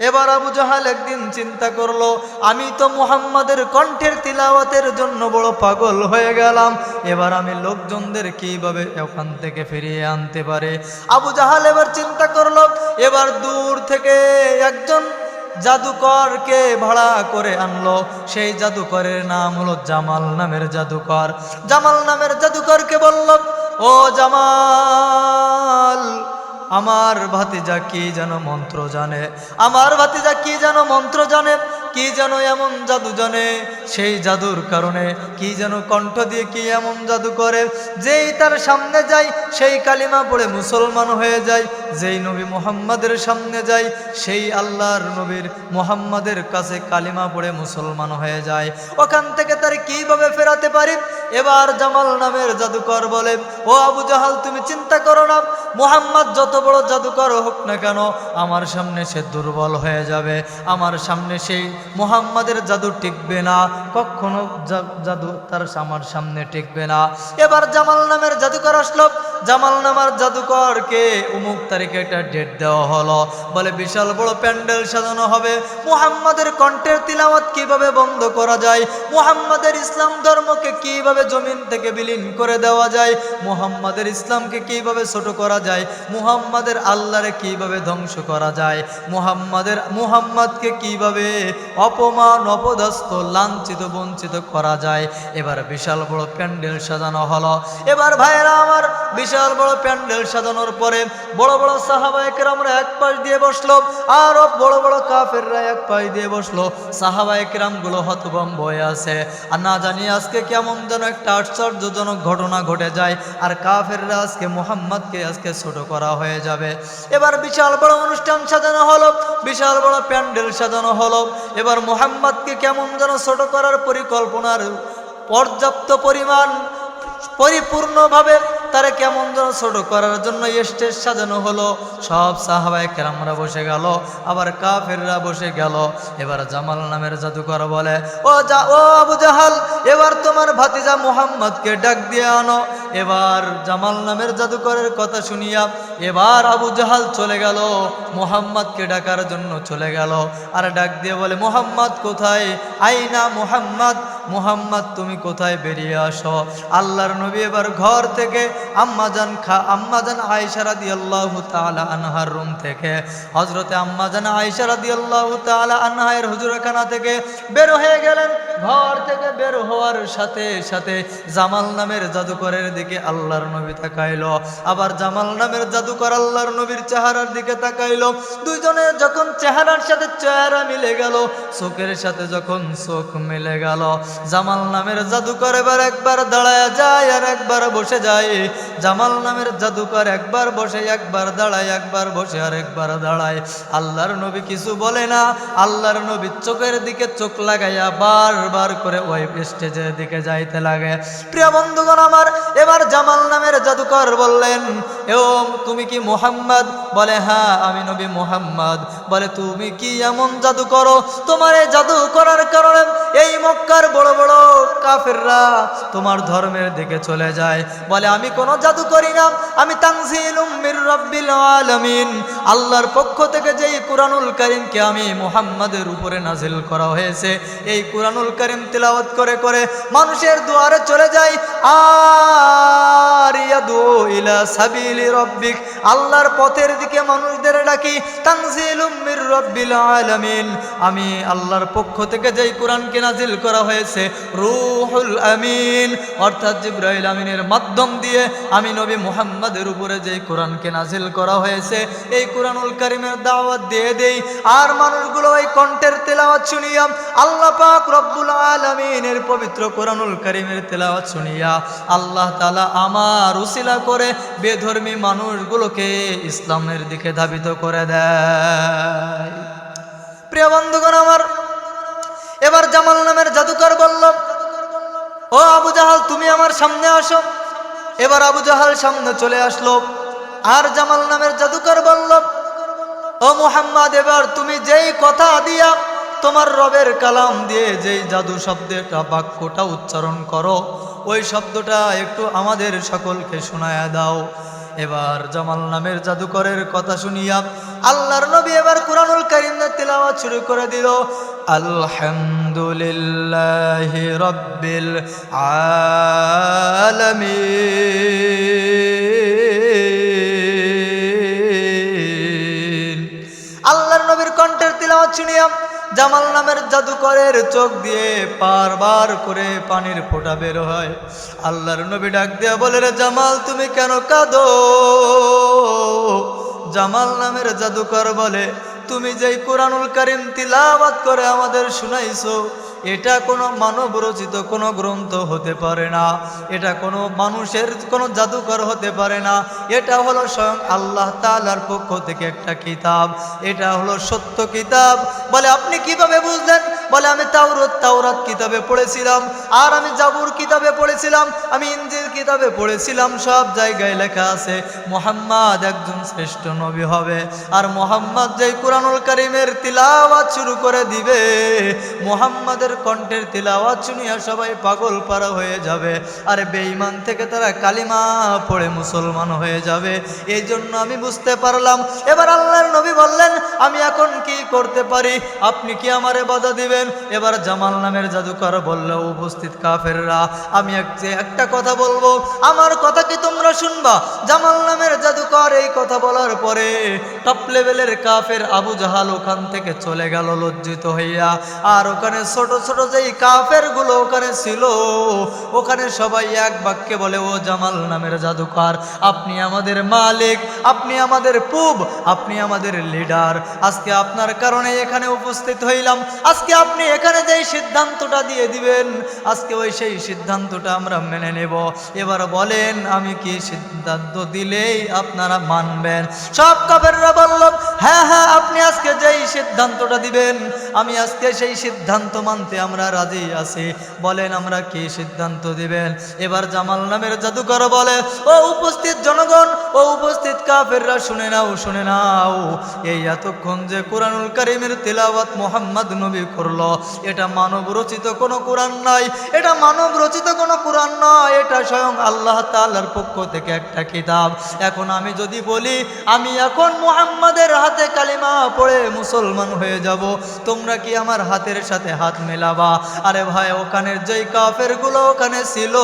এবার আবু জাহাল একদিন চিন্তা করল, আমি তো মুহাম্মাদের কণ্ঠের তিলাওয়াতের জন্য বড় পাগল হয়ে গেলাম, এবার আমি লোকজনদের কীভাবে ওখান থেকে ফিরিয়ে আনতে পারে? আবু জাহাল এবার চিন্তা করল, এবার দূর থেকে একজন জাদুকরকে ভাড়া করে আনলো, সেই জাদুকরের নাম হলো জামাল নামের জাদুকর। জামাল নামের জাদুকরকে বলল, ও জামাল আমার ভাতিজা কি যেন মন্ত্র জানে? আমার ভাতিজা কি যেন মন্ত্র জানে? কি যেন এমন জাদু জানে? সেই জাদুর কারণে কি যেন কণ্ঠ দিয়ে কি এমন জাদু করে? যেই তার সামনে যায় সেই কালিমা পড়ে মুসলমান হয়ে যায় যেই নবী মুহাম্মাদের সামনে যায় সেই আল্লাহর নবীর মুহাম্মাদের কাছে কালিমা পড়ে মুসলমান হয়ে যায়। ওখান থেকে তার কীভাবে ফেরাতে পারি? এবার জামাল নামের জাদুকর বলে, ও আবু জাহাল, তুমি চিন্তা করো না। মুহাম্মদ যত বড় জাদুকর হোক না কেন, আমার সামনে সে দুর্বল হয়ে যাবে। আমার সামনে সেই মুহাম্মাদের জাদু টিকবে না। কখনো জাদু তার আমার সামনে টিকবে না। এবার জামাল নামের জাদুকর আসলো। জামাল নামার জাদুকরকে উমুক তারিখে একটা ডেট দেওয়া হলো। বলে, বিশাল বড় প্যান্ডেল সাজানো হবে। মুহাম্মাদের কণ্ঠের তিলাওয়াত কীভাবে বন্ধ করা যায়? মুহাম্মাদের ইসলাম ধর্মকে কীভাবে জমিন থেকে বিলীন করে দেওয়া যায়? মুহাম্মাদের ইসলামকে কীভাবে ছোট করা যায়? মুহাম্মাদের আল্লাহরে কীভাবে ধ্বংস করা যায়? মুহাম্মাদের, মুহাম্মাদকে কীভাবে অপমান, অপদস্থ, লাঞ্ছিত, বঞ্চিত করা যায়? এবার বিশাল বড় প্যান্ডেল সাজানো হলো। এবার ভাইয়েরা আমার বিশাল বড় প্যান্ডেল সাজানোর পরে বড় বড় সাহাবায়কের আমরা এক পাশ দিয়ে বসল আর বড় বড় কাফেররা এক পাশ দিয়ে বসল। সাহাবায়কেরামগুলো হতভম্ব হয়ে আছে। আর না জানি আজকে কেমন যেন একটা আশ্চর্যজনক ঘটনা ঘটে যায়। আর কাফেররা আজকে মোহাম্মদকে আজকে ছোট করা হয়ে যাবে। এবার বিশাল বড় অনুষ্ঠান সাজানো হলো, বিশাল বড় প্যান্ডেল সাজানো হলো। এবার মোহাম্মদকে কেমন যেন ছোট করার পরিকল্পনার পর্যাপ্ত পরিমাণ, পরিপূর্ণভাবে তারা কেমন যেন ছোট করার জন্য স্টেজ সাজানো হলো। সব সাহাবায় কেরামরা বসে গেল, আবার কাফেররা বসে গেল। এবার জামাল নামের জাদুকর বলে, ও যা, ও আবু জাহাল, এবার তোমার ভাতিজা মুহাম্মদকে ডাক দিয়ে আনো। এবার জামাল নামের জাদুকরের কথা শুনিয়া এবার আবু জাহাল চলে গেল, মুহাম্মদকে ডাকার জন্য চলে গেল। আর ডাক দিয়ে বলে, মুহাম্মদ কোথায়? আইনা মুহাম্মদ? মুহাম্মদ, তুমি কোথায় বেরিয়ে আসো? আল্লাহর নবী এবার ঘর থেকে আম্মাজান খা আম্মাজান আয়সারা দিয়াল্লাহ তাআলা আনহার রুম থেকে হজরতে আম্মাজান আয়সারা দিয়াল্লাহ তাআলা আনহায়ের হুজুরখানা থেকে বের হয়ে গেলেন। ঘর থেকে বের হওয়ার সাথে সাথে জামাল নামের জাদুকরের দিকে আল্লাহর নবী তাকাইলো। আবার জামাল নামের জাদুকর আল্লাহর নবীর চেহারার দিকে তাকাইলো। দুইজনের যখন চেহারার সাথে চেহারা মিলে গেল, চোখের সাথে যখন চোখ মিলে গেল জামাল নামের জাদুকর এবার একবার দাঁড়ায় যায় আর একবার বসে যায়। জামাল নামের জাদুকর একবার বসে, একবার দাঁড়ায়, একবার বসে আর একবার দাঁড়ায়। আল্লাহর নবী কিছু বলে না, আল্লাহর নবী চোখের দিকে চোখ লাগাইয়া বারবার করে ওই স্টেজের দিকে যাইতে লাগে। প্রিয় বন্ধুগণ আমার, এবার জামাল নামের জাদুকর বললেন ও তুমি কি মোহাম্মদ? বলে হ্যাঁ আমি নবী মোহাম্মদ। বলে, তুমি কি এমন জাদু করো? তোমার এই জাদু করার কারণে এই মক্কার বড় বড় বড় কাফেররা তোমার ধর্মের দিকে চলে যায়। বলে, আমি কোনো জাদু করি না। আমি তানজিলুম রব্বিল আলামিন। আল্লাহর পক্ষ থেকে যেই কুরআনুল কারীমকে আমি মুহাম্মাদের উপরে নাজিল করা হয়েছে, এই কুরআনুল করিম তেলাওয়াত করে করে মানুষের দুয়ারে চলে যায় ইয়াদু আল্লাহর পথের দিকে মানুষদের ডাকি, তানজিলুম আলামিন। আমি আল্লাহর পক্ষ থেকে যেই কোরআনকে নাজিল করা হয়েছে, রূহুল আমিন, অর্থাৎ জিব্রাইল আমিনের মাধ্যম দিয়ে আমি নবী মুহাম্মাদের উপরে যেই কোরআনকে নাজিল করা হয়েছে, এই কোরআনুল কারিমের দাওয়াত দিয়ে দেই। আর মানুষগুলো এই কণ্ঠের তেলাওয়াত শুনিয়া, আল্লাহ পাক রব্বুল আলামিনের পবিত্র কোরআনুল কারিমের তেলাওয়াত শুনিয়া, আল্লাহ তাআলা আমার উসিলা করে বেধর্মী মানুষগুলোকে ইসলামের দিকে ধাবিত করে দেয়। প্রিয় বন্ধুগণ আমার, এবার জামাল নামের জাদুকর বলল ও আবু জাহাল, তুমি আমার সামনে আসো। এবার আবু জাহাল সামনে চলে আসলো, আর জামাল নামের জাদুকর বলল ও মুহাম্মদ, এবার তুমি যেই কথা দিয়া তোমার রবের কালাম দিয়ে যেই জাদু শব্দটা বাক্যটা উচ্চারণ করো ওই শব্দটা একটু আমাদের সকলকে শোনায়া দাও। এবার জামাল নামের জাদুকরের কথা শুনিয়া আল্লাহর নবী এবার কোরআনুল কারিম তেলা তিলাওয়াত শুরু করে দিল। আলহামদুলিল্লাহ রব্বিল আলামিন। আল্লাহর নবীর কণ্ঠের তিলাওয়াত শুনিয়া জামাল নামের জাদুকরের চোখ দিয়ে বারবার করে পানির ফোঁটা বের হয়। আল্লাহর নবী ডাক দিয়া বলে, রে জামাল, তুমি কেন কাঁদো? জামাল নামের জাদুকর বলে, তুমি যেই কোরআনুল করিম তিলাবাদ করে আমাদের শুনাইছো এটা কোনো মানব রচিত কোনো গ্রন্থ হতে পারে না। এটা কোনো মানুষের কোনো জাদুকর হতে পারে না। এটা হলো স্বয়ং আল্লাহ তালার পক্ষ থেকে একটা কিতাব। এটা হলো সত্য কিতাব। বলে আপনি কীভাবে বুঝলেন? বলে, আমি তাওরত, তাওরাত কিতাবে পড়েছিলাম, আর আমি জাবুর কিতাবে পড়েছিলাম, আমি ইঞ্জিল কিতাবে পড়েছিলাম, সব জায়গায় লেখা আছে, মোহাম্মদ একজন শ্রেষ্ঠ নবী হবে। আর মোহাম্মদ যেই কোরআনুল করিমের তিলাওয়াত শুরু করে দিবে, মোহাম্মদের কণ্ঠের তিলাওয়াত শুনিয়া সবাই পাগল পারা হয়ে যাবে। আর বেঈমান থেকে তারা কালিমা পড়ে মুসলমান হয়ে যাবে। এই জন্য আমি বুঝতে পারলাম। এবার আল্লাহর নবী বললেন, আমি এখন কি করতে পারি? আপনি কি আমারে বাধা দিবেন? এবার জামাল নামের জাদুকর বলল, উপস্থিত কাফেররা, আমি একটা কথা বলব। আমার কথা কি তোমরা শুনবা? জামাল নামের জাদুকর এই কথা বলার পরে টপ লেভেলের কাফের আবু জাহাল ওখান থেকে চলে গেল লজ্জিত হইয়া। আর ওখানে ছোট ছোট যেই কাফেরগুলো ওখানে ছিল, ওখানে সবাই এক বাক্যে বলে, ও জামাল নামের জাদুকর, আপনি আমাদের মালিক, আপনি আমাদের পুব, আপনি আমাদের লিডার। আজকে আপনার কারণে এখানে উপস্থিত হইলাম। আজকে আপনি এখানে যেই সিদ্ধান্তটা দিয়ে দিবেন, আজকে ওই সেই সিদ্ধান্তটা আমরা মেনে নেব। এবার বলেন, আমি কি সিদ্ধান্ত দিলেই আপনারা মানবেন? সব কাফেররা বলল হ্যাঁ হ্যাঁ আপনি আজকে যেই সিদ্ধান্তটা দিবেন, আমি আজকে সেই সিদ্ধান্ত মানতে আমরা রাজি আছি। বলেন, আমরা কি সিদ্ধান্ত দিবেন? এবার জামাল নামের জাদুকর বলে, ও উপস্থিত জনগণ, ও উপস্থিত কাফেররা, শুনে নাও শুনে নাও। এই এতক্ষণ যে কোরআনুল করিমের তেলাওয়াত মোহাম্মদ নবী করল এটা মানব রচিত কোনো কোরআন নয় এটা মানব রচিত কোনো কোরআন নয়, এটা স্বয়ং আল্লাহ তাআলার পক্ষ থেকে একটা কিতাব। এখন আমি যদি বলি, আমি এখন মোহাম্মদের হাতে কালিমা পড়ে মুসলমান হয়ে যাব, তোমরা কি আমার হাতের সাথে হাত মেলাবা? আরে ভাই, ওখানের যেই কাফেরগুলো ওখানে ছিল,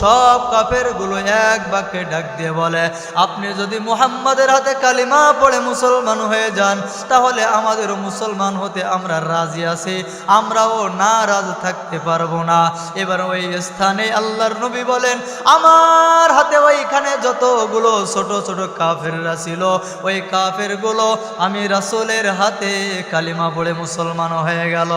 সব কাফেরগুলো এক বাক্যে ডাক দিয়ে বলে, আপনি যদি মুহাম্মাদের হাতে কালিমা পড়ে মুসলমান হয়ে যান, তাহলে আমাদেরও মুসলমান হতে আমরা রাজি আছি, আমরাও নারাজ থাকতে পারব না। এবার ওই স্থানে আল্লাহর নবী বলেন, আমার হাতে ওইখানে যতগুলো ছোট ছোট কাফেররা ছিল, ওই কাফেরগুলো আমি রাসূলের হাতে কালিমা পড়ে মুসলমান হয়ে গেল।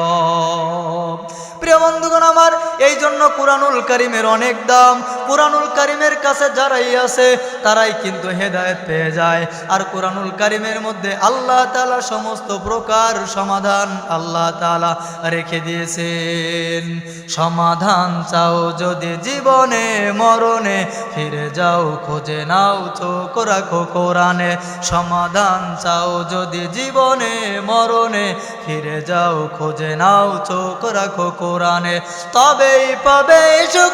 প্রিয় বন্ধুগণ আমার এই জন্য কুরআনুল কারিমের অনেক দাম কুরআনুল কারিমের কাছে যারাই আছে, তারাই কিন্তু হেদায়েত পেয়ে যায়। আর কুরআনুল কারিমের মধ্যে আল্লাহ তালা সমস্ত প্রকার সমাধান আল্লাহ তালা রেখে দিয়েছেন। সমাধান চাও যদি জীবনে, মরণে, ফিরে যাও, খোঁজে নাও, চোখ রাখো কোরআনে। সমাধান চাও যদি জীবনে, মরণে, ফিরে যাও, খোঁজে নাও, চোখ রাখো কোরআনে। তবেই পাবে সুখ